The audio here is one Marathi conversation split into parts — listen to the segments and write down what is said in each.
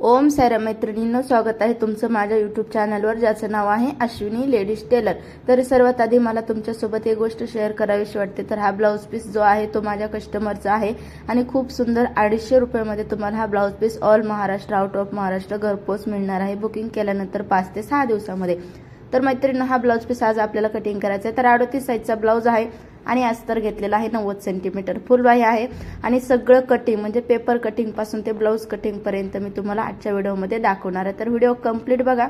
ओम सायरा मैत्रिणींनो स्वागत आहे तुमचं माझ्या यूट्यूब चॅनलवर ज्याचं नाव आहे अश्विनी लेडीज टेलर तर सर्वात आधी मला तुमच्यासोबत एक गोष्ट शेअर करावीशी वाटते. तर हा ब्लाऊज पीस जो आहे तो माझ्या कस्टमरचा आहे आणि खूप सुंदर अडीचशे रुपयामध्ये तुम्हाला हा blouse piece all Maharashtra out of Maharashtra घरपोच मिळणार आहे. बुकिंग केल्यानंतर पाच ते सहा दिवसामध्ये. तर मैत्रिणींनो हा ब्लाऊज पीस आज आपल्याला कटिंग करायचा आहे. तर अडोतीस साईजचा ब्लाऊज आहे. आणि अस्तर घेतलेला आहे नव्वद सेंटीमीटर फुलबाही आहे. आणि सगळं कटिंग म्हणजे पेपर कटिंगपासून ते ब्लाऊज कटिंग पर्यंत मी तुम्हाला आजच्या व्हिडिओमध्ये दाखवणार आहे. तर व्हिडिओ कंप्लीट बघा.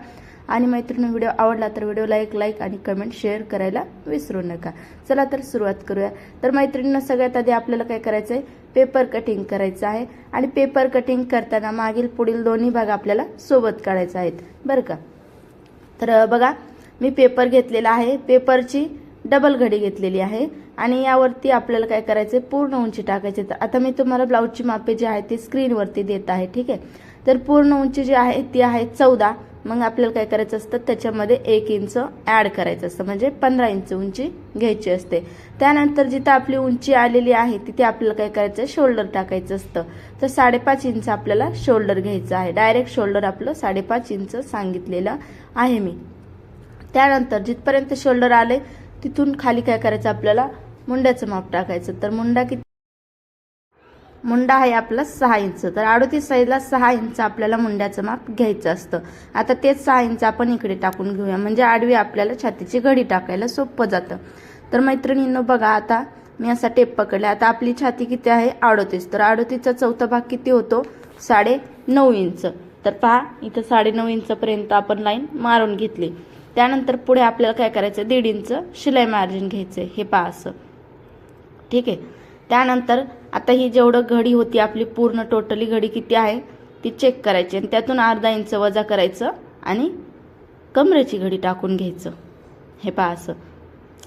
आणि मैत्रिणी व्हिडिओ आवडला तर व्हिडिओला एक लाईक आणि कमेंट शेअर करायला विसरू नका. चला तर सुरुवात करूया. तर मैत्रिणींना सगळ्यात आधी आपल्याला काय करायचं आहे? पेपर कटिंग करायचं आहे. आणि पेपर कटिंग करताना मागील पुढील दोन्ही भाग आपल्याला सोबत काढायचे आहेत. बरं का? तर बघा. मी पेपर घेतलेला आहे. पेपरची डबल घडी घेतलेली आहे आणि यावरती आपल्याला काय करायचं पूर्ण उंची टाकायची तर आता मी तुम्हाला ब्लाऊजची मापे जी आहे ती स्क्रीनवरती देत आहे ठीक आहे? तर पूर्ण उंची जी आहे ती आहे चौदा. मग आपल्याला काय करायचं असतं? त्याच्यामध्ये एक इंच ॲड करायचं असतं. म्हणजे पंधरा इंच उंची घ्यायची असते. त्यानंतर जिथं आपली उंची आलेली आहे तिथे आपल्याला काय करायचं शोल्डर टाकायचं असतं. तर साडेपाच इंच आपल्याला शोल्डर घ्यायचं आहे. डायरेक्ट शोल्डर आपलं साडेपाच इंच सांगितलेलं आहे मी. त्यानंतर जिथपर्यंत शोल्डर आले तिथून खाली काय करायचं आपल्याला? मुंड्याचं माप टाकायचं. तर मुंडा किती? मुंडा आहे आपला सहा इंच. तर अडोतीस साईजला सहा इंच आपल्याला मुंड्याचं माप घ्यायचं असतं. आता तेच सहा इंच आपण इकडे टाकून घेऊया. म्हणजे आडवी आपल्याला छातीची घडी टाकायला सोपं जातं. तर मैत्रिणींनो बघा आता मी असा टेप पकडला आता आपली छाती किती आहे? अडोतीस. तर अडोतीसचा चौथा भाग किती होतो? साडे नऊ इंच. तर पहा इथं साडे नऊ इंचपर्यंत आपण लाईन मारून घेतली. त्यानंतर पुढे आपल्याला काय करायचं? दीड इंच शिलाई मार्जिन घ्यायचं हे पहा असं. ठीक आहे? त्यानंतर आता ही जेवढं घडी होती आपली पूर्ण टोटली घडी किती आहे? ती चेक करायची आणि त्यातून अर्धा इंच वजा करायचं आणि कमरेची घडी टाकून घ्यायचं. हे पहा असं.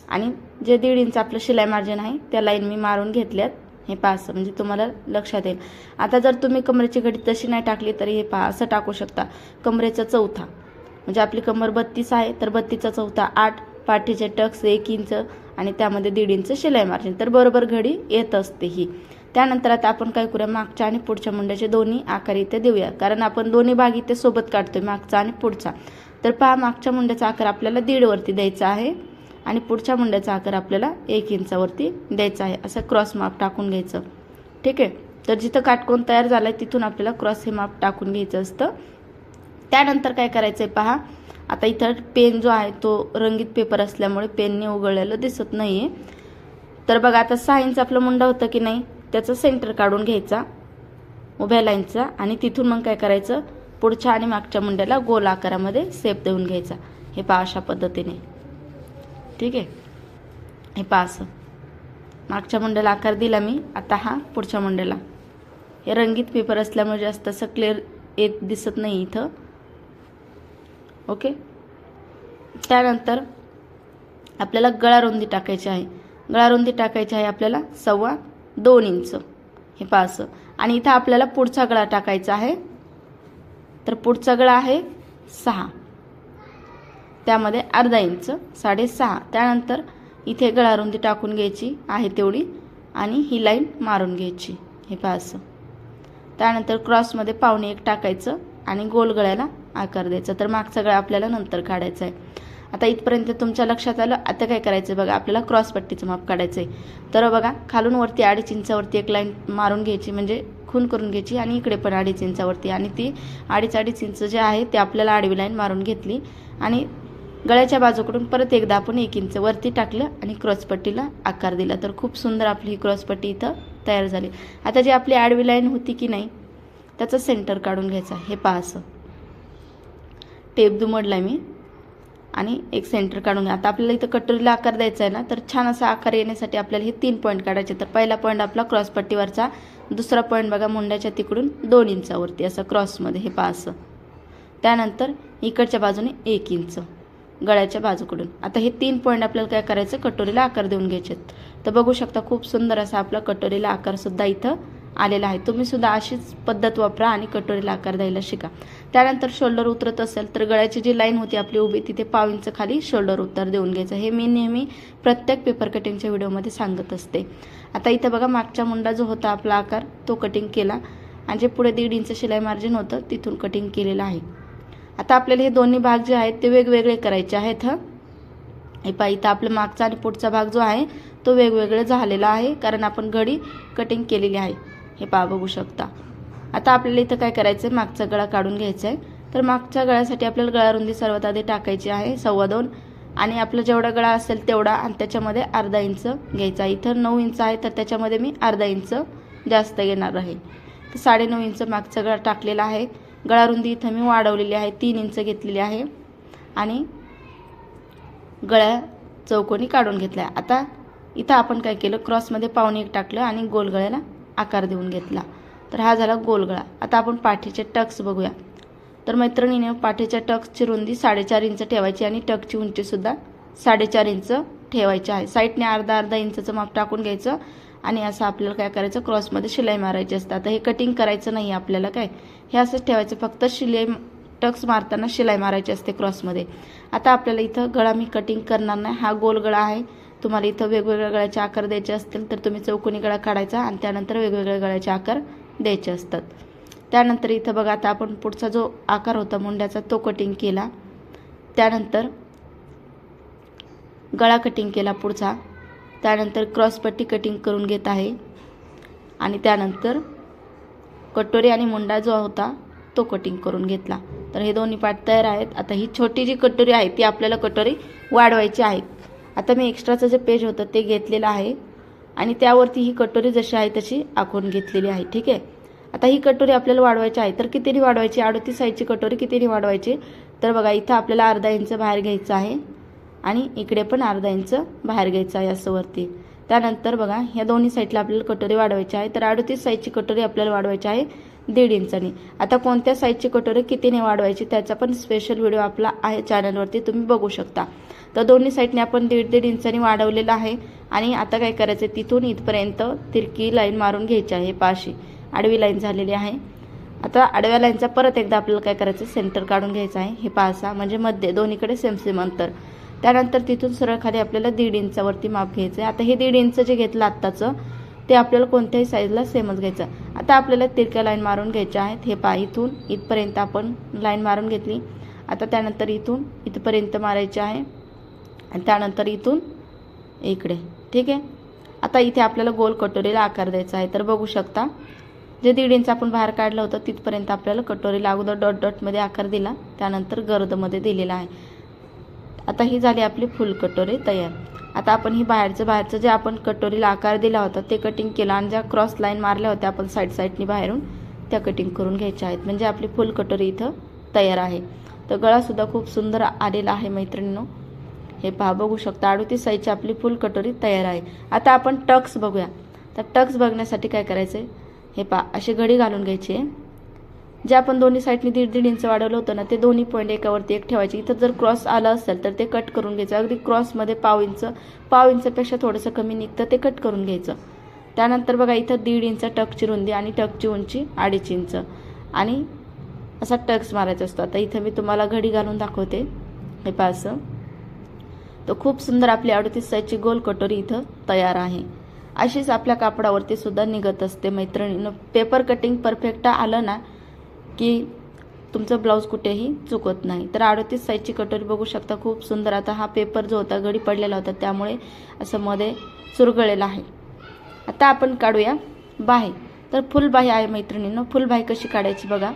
आणि जे दीड इंच आपलं शिलाई मार्जिन आहे त्या लाईन मी मारून घेतल्यात. हे पहा असं. म्हणजे तुम्हाला लक्षात येईल. आता जर तुम्ही कमरेची घडी तशी नाही टाकली तरी हे पहा असं टाकू शकता. कमरेचा चौथा. म्हणजे आपली कमर बत्तीस आहे तर बत्तीसचा चौथा आठ पाठीचे टक्स एक इंच आणि त्यामध्ये दीड इंच शिलाई मार्जिन. तर बरोबर घडी येत असते ही. त्यानंतर आता आपण काय करूया मागच्या आणि पुढच्या मुंड्याचे दोन्ही आकार इथे देऊया. कारण आपण दोन्ही भाग इथे सोबत काढतोय मागचा आणि पुढचा. तर पहा मागच्या मुंड्याचा आकार आपल्याला दीडवरती द्यायचा आहे आणि पुढच्या मुंड्याचा आकार आपल्याला एक इंचावरती द्यायचा आहे. असं क्रॉस माप टाकून घ्यायचं. ठीक आहे? तर जिथं काटकोन तयार झालं आहे तिथून आपल्याला क्रॉस हे माप टाकून घ्यायचं असतं. त्यानंतर काय करायचं आहे पहा. आता इथं पेन जो आहे तो रंगीत पेपर असल्यामुळे पेनने उघडलेलं दिसत नाही आहे तर बघा आता सहा इंच आपलं मुंडा होतं की नाही त्याचं सेंटर काढून घ्यायचा उभ्या लाईनचा. आणि तिथून मग काय करायचं पुढच्या आणि मागच्या मुंड्याला गोल आकारामध्ये सेप देऊन घ्यायचा. हे पहा अशा पद्धतीने. ठीक आहे? हे पहा असं. मागच्या मुंड्याला आकार दिला मी आता हा पुढच्या मुंड्याला. हे रंगीत पेपर असल्यामुळे जास्त असं क्लिअर येत दिसत नाही इथं. ओके? त्यानंतर आपल्याला गळा रुंदी टाकायची आहे. गळा रुंदी टाकायची आहे आपल्याला सव्वा दोन इंच. हे पास आणि इथं आपल्याला पुढचा गळा टाकायचा आहे. तर पुढचा गळा आहे सहा. त्यामध्ये अर्धा इंच साडेसहा त्यानंतर इथे गळा रुंदी टाकून घ्यायची आहे तेवढी आणि ही लाईन मारून घ्यायची. हे पास त्यानंतर क्रॉसमध्ये पावणे एक टाकायचं आणि गोल गळ्याला आकार द्यायचा. तर मागचा गळा आपल्याला नंतर काढायचा आहे. आता इथपर्यंत तुमच्या लक्षात आलं आता काय करायचं बघा आपल्याला क्रॉस पट्टीचं माप काढायचं आहे तर बघा खालून वरती अडीच इंचावरती एक लाईन मारून घ्यायची म्हणजे खून करून घ्यायची आणि इकडे पण अडीच इंचावरती. आणि ती अडीच अडीच इंच जे आहे ते आपल्याला आडवी लाईन मारून घेतली आणि गळ्याच्या बाजूकडून परत एकदा आपण एक इंच वरती टाकलं आणि क्रॉसपट्टीला आकार दिला. तर खूप सुंदर आपली ही क्रॉसपट्टी इथं तयार झाली. आता जी आपली आडवी लाईन होती की नाही त्याचं सेंटर काढून घ्यायचं हे पहा असं. टेप दुमडला मी. आणि एक सेंटर काढून घ्या. आता आपल्याला इथं कटोरीला आकार द्यायचा आहे ना तर छान असा आकार येण्यासाठी आपल्याला हे तीन पॉईंट काढायचे तर पहिला पॉईंट आपला क्रॉसपट्टीवरचा दुसरा पॉईंट बघा मुंड्याच्या तिकडून दोन इंचावरती असं क्रॉसमध्ये हे पहा त्यानंतर इकडच्या बाजूने एक इंच गळ्याच्या बाजूकडून. आता हे तीन पॉईंट आपल्याला काय करायचं? कटोरीला आकार देऊन घ्यायचे तर बघू शकता खूप सुंदर असा आपला कटोरीला आकारसुद्धा इथं आलेला आहे. तुम्ही सुद्धा अशीच पद्धत वापरा आणि कटोरीला आकार द्यायला शिका. त्यानंतर शोल्डर उतरत असेल तर गळ्याची जी लाईन होती आपली उभी तिथे पाव इंच खाली शोल्डर उत्तर देऊन घ्यायचं. हे मी नेहमी प्रत्येक पेपर कटिंगच्या व्हिडिओमध्ये सांगत असते. आता इथं बघा मागच्या मुंडा जो होता आपला आकार तो कटिंग केला. आणि जे पुढे दीड इंच शिलाई मार्जिन होतं तिथून कटिंग केलेलं आहे. आता आपल्याला हे दोन्ही भाग जे आहेत ते वेगवेगळे करायचे आहेत हं. हे पा इथं आपलं मागचा आणि पुढचा भाग जो आहे तो वेगवेगळं झालेला आहे कारण आपण घडी कटिंग केलेली आहे. हे पहा बघू शकता. आता आपल्याला इथं काय करायचं आहे मागचा गळा काढून घ्यायचा आहे तर मागच्या गळ्यासाठी आपल्याला गळा रुंदी सर्वात आधी टाकायची आहे सव्वा दोन. आणि आपला जेवढा गळा असेल तेवढा आणि त्याच्यामध्ये अर्धा इंच घ्यायचा. इथं नऊ इंच आहे तर त्याच्यामध्ये मी अर्धा इंच जास्त घेणार आहे. तर साडेनऊ इंच मागचा गळा टाकलेला आहे. गळा रुंदी इथं मी वाढवलेली आहे तीन इंच घेतलेली आहे. आणि गळ्या चौकोनी काढून घेतल्या. आता इथं आपण काय केलं? क्रॉसमध्ये पावणे एक टाकलं आणि गोल गळ्याला आकार देऊन घेतला. तर हा झाला गोलगळा. आता आपण पाठीचे टक्स बघूया. तर मैत्रिणीने पाठीच्या टक्सची रुंदी साडेचार इंच ठेवायची आणि टकची उंचीसुद्धा साडेचार इंच ठेवायची आहे. साईडने अर्धा अर्धा इंचचं माप टाकून घ्यायचं आणि असं आपल्याला काय करायचं? क्रॉसमध्ये शिलाई मारायची असतं. आता हे कटिंग करायचं नाही आपल्याला काय? हे असंच ठेवायचं. फक्त शिलाई टक्स मारताना शिलाई मारायची असते क्रॉसमध्ये आता आपल्याला इथं गळा मी कटिंग करणार नाही. हा गोल गळा आहे. तुम्हाला इथं वेगवेगळ्या गळ्याचे आकार द्यायचे असतील तर तुम्ही चौकोनी गळा काढायचा आणि त्यानंतर वेगवेगळ्या गळ्याचे आकार द्यायचे असतात. त्यानंतर इथं बघा आता आपण पुढचा जो आकार होता मुंड्याचा तो कटिंग केला. त्यानंतर गळा कटिंग केला पुढचा. त्यानंतर क्रॉसपट्टी कटिंग करून घेत आहे. आणि त्यानंतर कटोरी आणि मुंडा जो होता तो कटिंग करून घेतला. तर हे दोन्ही पार्ट तयार आहेत. आता ही छोटी जी कटोरी आहे ती आपल्याला कटोरी वाढवायची आहे. आता मी एक्स्ट्राचं जे पेज होतं ते घेतलेलं आहे. आणि त्यावरती ही कटोरी जशी आहे तशी आखून घेतलेली आहे. ठीक आहे? आता ही कटोरी आपल्याला वाढवायची आहे. तर कितीने वाढवायची? अडतीस साईजची कटोरी कितीने वाढवायची? तर बघा इथं आपल्याला अर्धा इंच बाहेर घ्यायचं आहे. आणि इकडे पण अर्धा इंच बाहेर घ्यायचं आहे असं वरती. त्यानंतर बघा ह्या दोन्ही साईडला आपल्याला कटोरी वाढवायची आहे. तर अडतीस साईजची कटोरी आपल्याला वाढवायची आहे. दीड इंचानी. आता कोणत्या साईजची कटोरी कितीने वाढवायची त्याचा पण स्पेशल व्हिडिओ आपला आहे चॅनलवरती तुम्ही बघू शकता. तर दोन्ही साईडने आपण दीड दीड इंचानी वाढवलेलं आहे. आणि आता काय करायचं तिथून इथपर्यंत तिरकी लाईन मारून घ्यायची आहे पाशी. आडवी लाईन झालेली आहे. आता आडव्या लाईनचा परत एकदा आपल्याला काय करायचं सेंटर काढून घ्यायचं आहे हे पासा म्हणजे मध्ये दोन्हीकडे सेम सेम अंतर. त्यानंतर तिथून सरळ खाली आपल्याला दीड इंचावरती माप घ्यायचं आहे आता हे दीड इंच जे घेतलं आत्ताचं ते आपल्याला कोणत्याही साईजला सेमच घ्यायचं. आता आपल्याला तिरक्या लाईन मारून घ्यायच्या आहेत. हे पा इथून इथपर्यंत आपण लाईन मारून घेतली. आता त्यानंतर इथून इथपर्यंत मारायचे आहे. आणि त्यानंतर इथून इकडे. ठीक आहे? आता इथे आपल्याला गोल कटोरीला आकार द्यायचा आहे. तर बघू शकता जे दीड इंच आपण बाहेर काढलं होतं तिथपर्यंत आपल्याला कटोरीला अगोदर डॉट डॉटमध्ये आकार दिला. त्यानंतर गर्दमध्ये दिलेला आहे. आता ही झाली आपली फुल कटोरी तयार. आता आपण ही बाहेरचं बाहेरचं जे आपण कटोरीला आकार दिला होता ते कटिंग केलं आणि ज्या क्रॉस लाईन मारल्या होत्या आपण साईड साईडनी बाहेरून त्या कटिंग करून घ्यायच्या आहेत. म्हणजे आपली फुल कटोरी इथं तयार आहे. तर गळासुद्धा खूप सुंदर आलेला आहे मैत्रिणींनो. हे पहा बघू शकता अडोतीस साईजची आपली फुल कटोरी तयार आहे. आता आपण टक्स बघूया. तर टक्स बघण्यासाठी काय करायचं आहे हे पहा अशी घडी घालून घ्यायची आहे. जे आपण दोन्ही साईडनी दीड दीड इंच वाढवलं होतं ना ते दोन्ही पॉईंट एकावरती एक ठेवायचे. इथं जर क्रॉस आलं असेल तर ते कट करून घ्यायचं. अगदी क्रॉसमध्ये पाव इंच पाव इंचपेक्षा थोडंसं कमी निघतं ते कट करून घ्यायचं. त्यानंतर बघा इथं दीड इंच टकची रुंदी आणि टकची उंची अडीच इंच आणि असा टक्स मारायचा असतो. आता इथं मी तुम्हाला घडी घालून दाखवते. हे पास तर खूप सुंदर आपली अडतीस साईजची गोल कटोरी इथं तयार आहे. अशीच आपल्या कापडावरती सुद्धा निघत असते मैत्रिणीनं. पेपर कटिंग परफेक्ट आलं ना की तुमचं ब्लाऊज कुठेही चुकत नाही. तर अडतीस साईजची कटोरी बघू शकता खूप सुंदर. आता हा पेपर जो होता घडी पडलेला होता त्यामुळे असं मध्ये चुरगळलेला आहे. आता आपण काढूया बाही. तर फुलबाही आहे मैत्रिणीनं फुलबाही कशी काढायची बघा.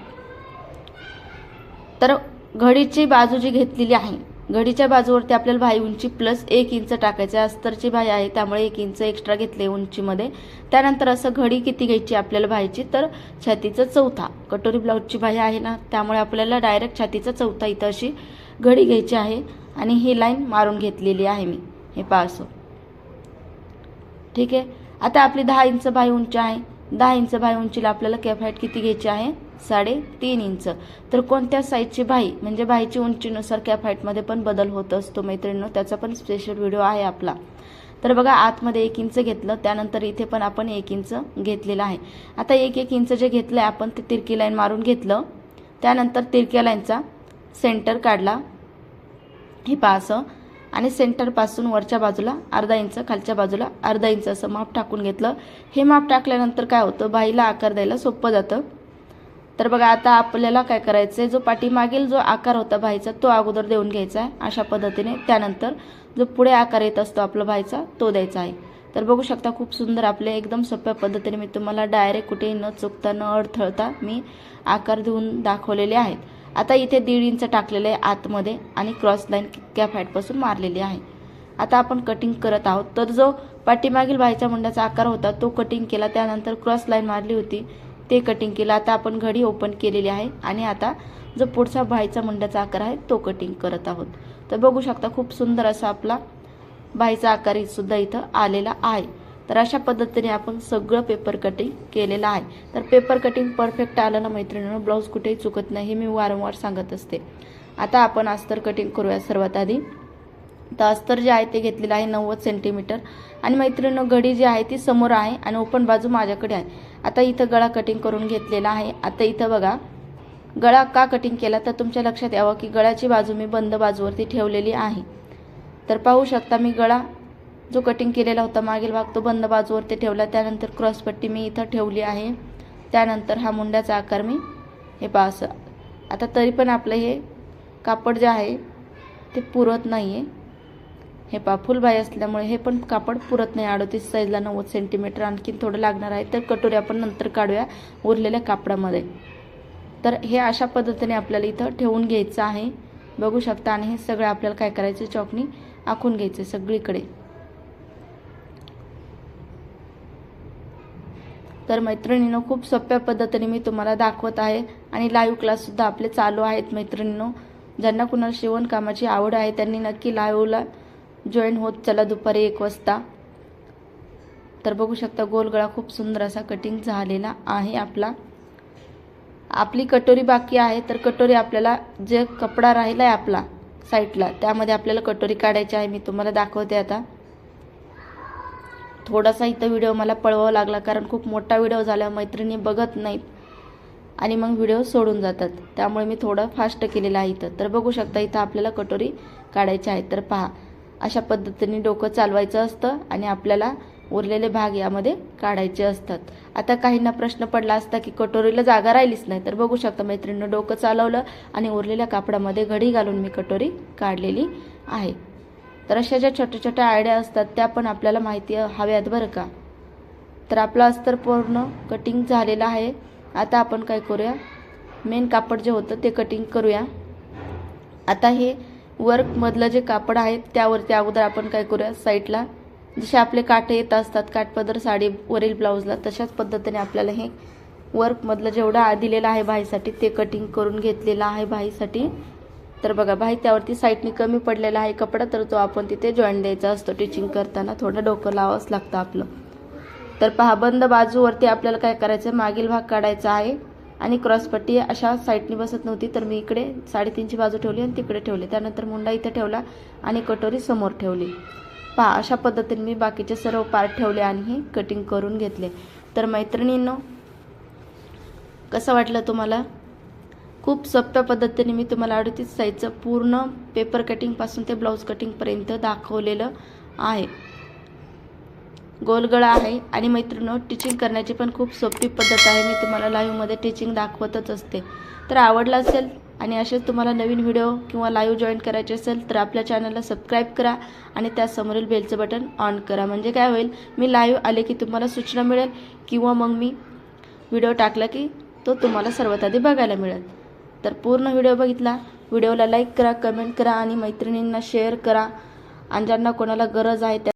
तर घडीची बाजू जी घेतलेली आहे घडीच्या बाजूवरती आपल्याला भाई उंची प्लस एक इंच टाकायचं आहे. अस्तरची भाई आहे त्यामुळे एक इंच एक्स्ट्रा घेतले उंचीमध्ये. त्यानंतर असं घडी किती घ्यायची आपल्याला भाईची? तर छातीचा चौथा. कटोरी ब्लाऊजची भाई आहे ना त्यामुळे आपल्याला डायरेक्ट छातीचा चौथा इथं अशी घडी घ्यायची आहे. आणि ही लाईन मारून घेतलेली आहे मी. हे पासो ठीक आहे? आता आपली दहा इंच भाई उंची आहे. दहा इंच भाई उंचीला आपल्याला कॅप हाईट किती घ्यायची आहे? साडे तीन इंच. तर कोणत्या साईजची बाई म्हणजे बाईची उंचीनुसार कॅप हाईटमध्ये पण बदल होत असतो मैत्रिणींनो. त्याचा पण स्पेशल व्हिडिओ आहे आपला. तर बघा आतमध्ये एक इंच घेतलं. त्यानंतर इथे पण आपण एक इंच घेतलेलं आहे. आता एक एक इंच जे घेतलं आहे आपण ते तिरकी लाईन मारून घेतलं. त्यानंतर तिरक्या लाईनचा सेंटर काढला. हे पहा असं. आणि सेंटरपासून वरच्या बाजूला अर्धा इंच खालच्या बाजूला अर्धा इंच असं माप टाकून घेतलं. हे माप टाकल्यानंतर काय होतं? बाईला आकार द्यायला सोपं जातं. तर बघा आता आपल्याला काय करायचं आहे जो पाठीमागील जो आकार होता भाईचा तो अगोदर देऊन घ्यायचा आहे. अशा पद्धतीने त्यानंतर जो पुढे आकार येत असतो आपला भाईचा तो द्यायचा आहे. तर बघू शकता खूप सुंदर आपले एकदम सोप्या पद्धतीने मी तुम्हाला डायरेक्ट कुठेही न चुकता न अडथळता मी आकार देऊन दाखवलेले आहेत. आता इथे दीड इंच टाकलेले आहे आतमध्ये आणि क्रॉस लाईन कितक्या फॅटपासून मारलेली आहे. आता आपण कटिंग करत आहोत. तर जो पाठीमागील बाईच्या मुंड्याचा आकार होता तो कटिंग केला. त्यानंतर क्रॉस लाईन मारली होती. ते कटिंग केलं. आता आपण घडी ओपन केलेली आहे आणि आता जो पुढचा बाईचा मुंड्याचा आकार आहे तो कटिंग करत आहोत. तर बघू शकता खूप सुंदर असा आपला बाईचा आकार सुद्धा इथं आलेला आहे. तर अशा पद्धतीने आपण सगळं पेपर कटिंग केलेलं आहे. तर पेपर कटिंग परफेक्ट आलं ना मैत्रिणीनं? ब्लाऊज कुठेही चुकत नाही हे मी वारंवार सांगत असते. आता आपण अस्तर कटिंग करूया सर्वात आधी. तर अस्तर जे आहे ते घेतलेलं आहे नव्वद सेंटीमीटर आणि मैत्रिणीनं घडी जी आहे ती समोर आहे आणि ओपन बाजू माझ्याकडे आहे. आता इथं गळा कटिंग करून घेतलेला आहे. आता इथं बघा गळा का कटिंग केला? तर तुमच्या लक्षात यावं की गळ्याची बाजू मी बंद बाजूवरती ठेवलेली आहे. तर पाहू शकता मी गळा जो कटिंग केलेला होता मागील भाग तो बंद बाजूवरती ठेवला. त्यानंतर क्रॉसपट्टी मी इथं ठेवली आहे. त्यानंतर हा मुंड्याचा आकार मी हे पहा असं. आता तरी पण आपलं हे कापड जे आहे ते पुरत नाही आहे हे पा फुलबाई असल्यामुळे हे पण कापड पुरत नाही. अडतीस साईजला नव्वद सेंटीमीटर आणखीन थोडं लागणार आहे. तर कटोरी आपण नंतर काढूया उरलेल्या कापडामध्ये. तर हे अशा पद्धतीने आपल्याला इथं ठेवून घ्यायचं आहे. बघू शकता आणि हे सगळं आपल्याला काय करायचं? चॉकनी आखून घ्यायचं सगळीकडे. तर मैत्रिणीनं खूप सोप्या पद्धतीने मी तुम्हाला दाखवत आहे. आणि लाईव्ह क्लाससुद्धा आपले चालू आहेत मैत्रिणींनो. ज्यांना कुणाला शिवणकामाची आवड आहे त्यांनी नक्की लाईव्हला जॉईन होत चला दुपारी एक वाजता. तर बघू शकता गोलगळा खूप सुंदर असा कटिंग झालेला आहे आपला. आपली कटोरी बाकी आहे तर कटोरी आपल्याला जे कपडा राहिला आहे आपला साईडला त्यामध्ये आपल्याला कटोरी काढायची आहे मी तुम्हाला दाखवते आता. थोडासा इथं व्हिडिओ मला पळवावा लागला कारण खूप मोठा व्हिडिओ झाला मैत्रिणी बघत नाहीत. आणि मग व्हिडिओ सोडून जातात. त्यामुळे मी थोडं फास्ट केलेलं आहे इथं. तर बघू शकता इथं आपल्याला कटोरी काढायची आहे. तर पहा अशा पद्धतीने डोकं चालवायचं असतं आणि आपल्याला उरलेले भाग यामध्ये काढायचे असतात. आता काहींना प्रश्न पडला असता की कटोरीला जागा राहिलीच नाही तर बघू शकता मैत्रिणीनं डोकं चालवलं आणि उरलेल्या कापडामध्ये घडी घालून मी कटोरी काढलेली आहे. तर अशा ज्या छोट्या छोट्या आयडिया असतात त्या पण आपल्याला माहिती हव्यात बरं का? तर आपलं अस्तर पूर्ण कटिंग झालेलं आहे. आता आपण काय करूया? मेन कापड जे होतं ते कटिंग करूया. आता हे वर्कमधलं जे कापड आहे त्यावरती अगोदर आपण काय करूया? साईडला जसे आपले काटे येत असतात काठपदर साडीवरील ब्लाऊजला तशाच पद्धतीने आपल्याला हे वर्कमधलं जेवढं आ दिलेलं आहे बाईसाठी ते कटिंग करून घेतलेलं आहे बाईसाठी तर बघा बाई त्यावरती साईडने कमी पडलेला आहे कपडा तर तो आपण तिथे जॉईन द्यायचा असतो. टिचिंग करताना थोडं डोकं लावावंच लागतं आपलं. तर पहा बंद बाजूवरती आपल्याला काय करायचं आहे मागील भाग काढायचा आहे. आणि क्रॉसपट्टी अशा साईडनी बसत नव्हती तर मी इकडे साडेतीनची बाजू ठेवली आणि तिकडे ठेवली. त्यानंतर मुंडा इथं ठेवला आणि कटोरी समोर ठेवली. पहा अशा पद्धतीने मी बाकीचे सर्व पार्ट ठेवले आणि हे कटिंग करून घेतले. तर मैत्रिणींनो कसं वाटलं तुम्हाला? खूप सोप्या पद्धतीने मी तुम्हाला अडतीस साईजचं पूर्ण पेपर कटिंगपासून ते ब्लाऊज कटिंगपर्यंत दाखवलेलं आहे. गोलगळा आहे. आणि मैत्रिणी टिचिंग करण्याची पण खूप सोपी पद्धत आहे. मी तुम्हाला लाईव्हमध्ये टिचिंग दाखवतच असते. तर आवडला असेल आणि असेच तुम्हाला नवीन व्हिडिओ किंवा लाईव्ह जॉईन करायचे असेल तर आपल्या चॅनलला सबस्क्राईब करा आणि त्यासमोरील बेलचं बटन ऑन करा. म्हणजे काय होईल मी लाईव्ह आले की तुम्हाला सूचना मिळेल किंवा मग मी व्हिडिओ टाकला की तो तुम्हाला सर्वात आधी बघायला मिळेल. तर पूर्ण व्हिडिओ बघितला व्हिडिओला लाईक करा कमेंट करा आणि मैत्रिणींना शेअर करा. आणि ज्यांना कोणाला गरज आहे त्या